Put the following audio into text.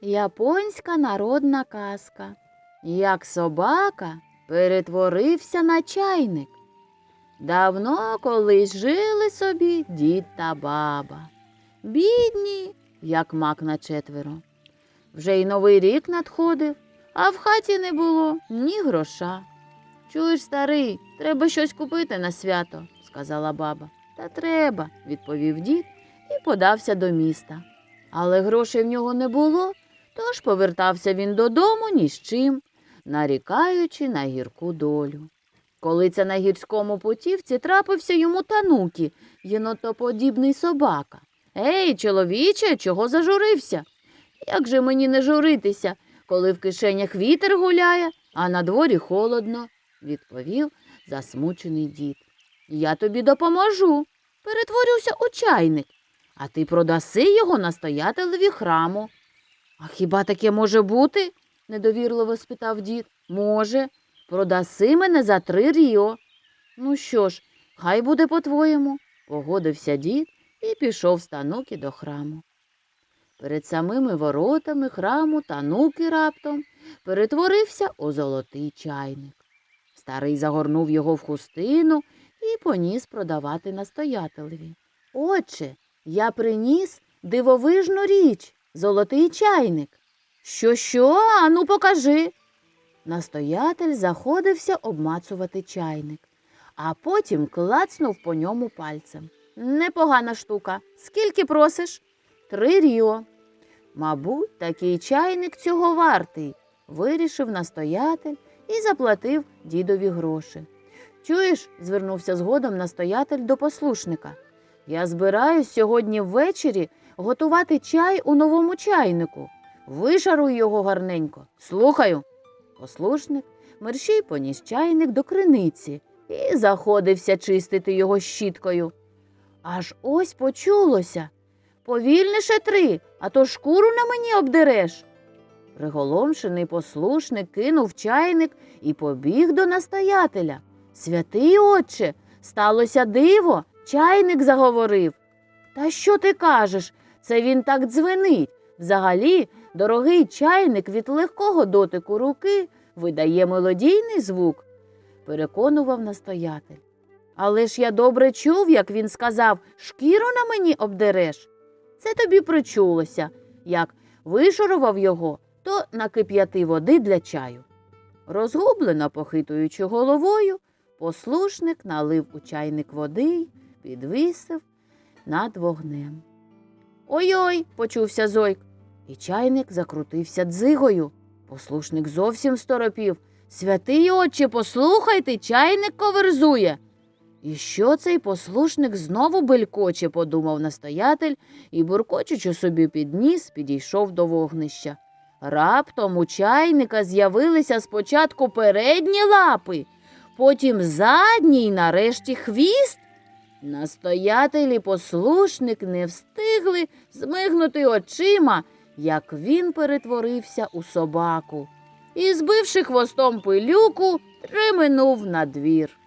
Японська народна казка. Як собака перетворився на чайник. Давно колись жили собі дід та баба. Бідні, як мак на четверо. Вже й новий рік надходив, а в хаті не було ні гроша. Чуєш, старий, треба щось купити на свято, сказала баба. Та треба, відповів дід і подався до міста. Але грошей в нього не було, тож повертався він додому ні з чим, нарікаючи на гірку долю. Коли це на гірському путівці трапився йому танукі, єнотоподібний собака. Ей, чоловіче, чого зажурився? Як же мені не журитися, коли в кишенях вітер гуляє, а на дворі холодно, відповів засмучений дід. Я тобі допоможу. Перетворюся у чайник, а ти продаси його настоятелеві храму. А хіба таке може бути? недовірливо спитав дід. Може, продаси мене за три ріо. Ну що ж, хай буде по-твоєму, погодився дід і пішов з тануки до храму. Перед самими воротами храму тануки раптом перетворився у золотий чайник. Старий загорнув його в хустину і поніс продавати настоятелеві. Отче, я приніс дивовижну річ, золотий чайник. Що, що? Ану, покажи. Настоятель заходився обмацувати чайник, а потім клацнув по ньому пальцем. Непогана штука. Скільки просиш? Три ріо. Мабуть, такий чайник цього вартий, вирішив настоятель і заплатив дідові гроші. Чуєш, звернувся згодом настоятель до послушника. Я збираюсь сьогодні ввечері готувати чай у новому чайнику. Вишаруй його гарненько. Слухаю. Послушник мерщій поніс чайник до криниці і заходився чистити його щіткою. Аж ось почулося. Повільніше три, а то шкуру на мені обдереш. Приголомшений послушник кинув чайник і побіг до настоятеля. Святий отче, сталося диво, чайник заговорив. Та що ти кажеш? Це він так дзвенить. Взагалі, дорогий чайник від легкого дотику руки видає мелодійний звук, переконував настоятель. Але ж я добре чув, як він сказав, шкіру на мені обдереш. Це тобі причулося, як вишурував його, то накип'яти води для чаю. Розгублено похитуючи головою, послушник налив у чайник води й підвісив над вогнем. Ой-ой, почувся зойк, і чайник закрутився дзигою. Послушник зовсім сторопів. Святий отче, послухайте, чайник коверзує. І що цей послушник знову белькоче, подумав настоятель і, буркочучи собі під ніс, підійшов до вогнища. Раптом у чайника з'явилися спочатку передні лапи, потім задні й нарешті хвіст. Настоятель і послушник не встигли змигнути очима, як він перетворився у собаку і, збивши хвостом пилюку, триминув на двір.